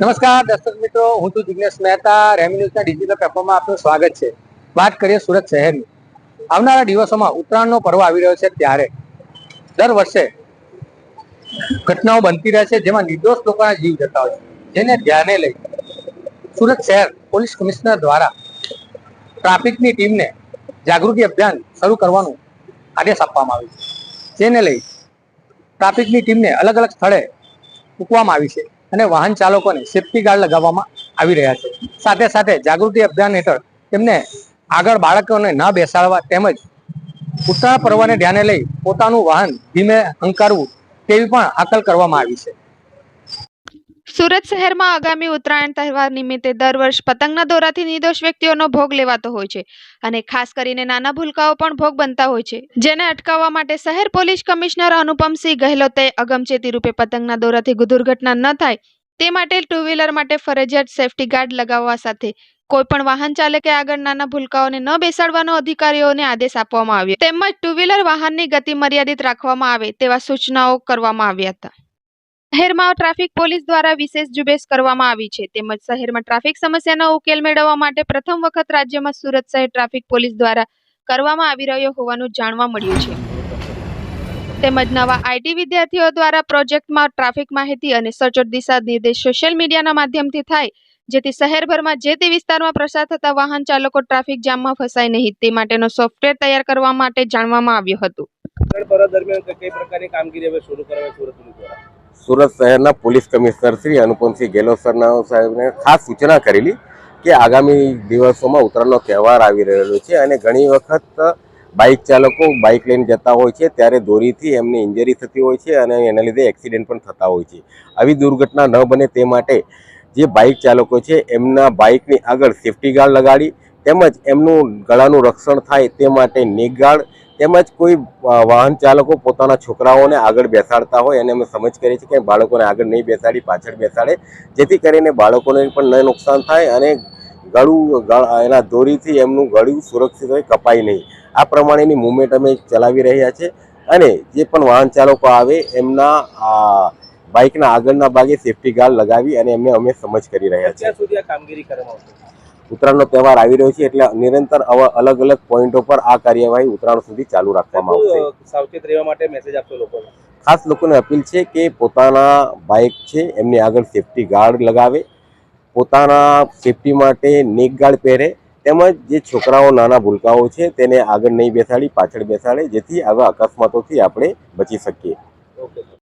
નમસ્કાર, દર્શક મિત્રો, હું છું જિગ્નેશ મહેતા રેમી ન્યૂઝના ડિજિટલ પ્લેટફોર્મમાં આપનું સ્વાગત છે. વાત કરીએ સુરત શહેરની. આવનારા દિવસોમાં ઉત્તરાયણનો પર્વ આવી રહ્યો છે ત્યારે. દર વર્ષે ઘટનાઓ બનતી રહે છે, જેમાં નિર્દોષ લોકોના જીવ જતા હોય છે, જેને ધ્યાને લઈ સુરત શહેર પોલીસ કમિશનર દ્વારા ટ્રાફિકની ટીમને જાગૃતિ અભિયાન શરૂ કરવાનું આદેશ આપવામાં આવ્યો છે. જેને લઈ ટ્રાફિકની ટીમને અલગ અલગ સ્થળે મૂકવામાં આવી છે. અને વાહન ચાલકોને સેફટી ગાર્ડ લગાવવામાં આવી રહ્યા છે. સાથે સાથે જાગૃતિ અભિયાન હેઠળ તેમને આગળ બાળકોને ના બેસાડવા તેમજ ઉત્તરાયણ પર્વને ધ્યાને લઈ પોતાનું વાહન ધીમે હંકારવું તેવી પણ હાકલ કરવામાં આવી છે. સુરત શહેરમાં આગામી ઉત્તરાયણ તહેવાર નિમિત્તે દર વર્ષ પતંગના દોરાથી નિર્દોષ વ્યક્તિઓનો ભોગ લેવાતો હોય છે અને ખાસ કરીને નાના ભૂલકાઓ પણ ભોગ બનતા હોય છે. જેને અટકાવવા માટે શહેર પોલીસ કમિશનર અનુપમસિંહ ગહેલોતે અગમચેતી રૂપે પતંગના દોરાથી દુર્ઘટના ન થાય તે માટે ટુ વ્હીલર માટે ફરજિયાત સેફટી ગાર્ડ લગાવવા સાથે કોઈ પણ વાહન ચાલકે આગળ નાના ભૂલકાઓને ન બેસાડવાનો અધિકારીઓને આદેશ આપવામાં આવ્યો. તેમજ ટુ વ્હીલર વાહનની ગતિ મર્યાદિત રાખવામાં આવે તેવા સૂચનાઓ કરવામાં આવ્યા હતા. શહેરમાં ટ્રાફિક પોલીસ દ્વારા વિશેષ ઝુંબેશ કરવામાં આવી છે. તેમજ શહેરમાં ટ્રાફિક સમસ્યાનો ઉકેલ મેળવવા માટે પ્રથમ વખત રાજ્યમાં સુરત શહેર ટ્રાફિક પોલીસ દ્વારા કરવામાં આવી રહ્યો હોવાનું જાણવા મળ્યું છે. તેમજ નવા આઈટી વિદ્યાર્થીઓ દ્વારા પ્રોજેક્ટમાં ટ્રાફિક માહિતી અને સચોટ દિશા નિર્દેશ સોશિયલ મીડિયાના માધ્યમથી થાય, જેથી શહેરભરમાં જે તે વિસ્તારમાં પ્રસાર થતા વાહન ચાલકો ટ્રાફિક જામમાં ફસાય નહીં, તે માટેનો સોફ્ટવેર તૈયાર કરવા માટે જાણવામાં આવ્યું હતું. દરમિયાન કઈ પ્રકારની કામગીરી હવે શરૂ કરવા સુરત દ્વારા? સુરત શહેરના પોલીસ કમિશનર શ્રી અનુપમસિંહ ગેહલોત સરના સાહેબને ખાસ સૂચના કરેલી કે આગામી દિવસોમાં ઉત્તરાયણનો તહેવાર આવી રહેલો છે અને ઘણી વખત બાઇક ચાલકો બાઇક લઈને જતા હોય છે, ત્યારે દોરીથી એમને ઇન્જરી થતી હોય છે અને એના લીધે એક્સિડન્ટ પણ થતા હોય છે. આવી દુર્ઘટના ન બને તે માટે જે બાઇક ચાલકો છે, એમના બાઇકની આગળ સેફટી ગાર્ડ લગાડી તેમજ એમનું ગળાનું રક્ષણ થાય તે માટે નેક ગાર્ડ તેમજ કોઈ વાહન ચાલકો પોતાના છોકરાઓને આગળ બેસાડતા હોય અને અમે સમજ કરીએ છીએ કે બાળકોને આગળ નહીં બેસાડી, પાછળ બેસાડે. જેથી કરીને બાળકોને પણ ન નુકસાન થાય અને ગળું એના દોરીથી એમનું ગળું સુરક્ષિત હોય કપાય નહીં. આ પ્રમાણેની મુવમેન્ટ અમે ચલાવી રહ્યા છે અને જે પણ વાહન ચાલકો આવે એમના બાઇકના આગળના ભાગે સેફટી ગાર્ડ લગાવી અને એમને અમે સમજ કરી રહ્યા છીએ. ઉત્તરાયણનો તહેવાર આવી રહ્યો છે એટલે નિરંતર અલગ અલગ પોઈન્ટો પર આ કાર્યવાહી ઉત્તરાયણ સુધી ચાલુ રાખવામાં આવશે. સાવચેત રહેવા માટે મેસેજ આપશો લોકોને? ખાસ લોકોને અપીલ છે કે પોતાના બાઇક છે એમની આગળ સેફટી ગાર્ડ લગાવે. પોતાના સેફટી માટે નેક ગાર્ડ પહેરે. તેમજ જે છોકરાઓ નાના ભૂલકાઓ છે તેને આગળ નહીં બેસાડી પાછળ બેસાડે જેથી આવા અકસ્માતોથી આપણે બચી શકીએ.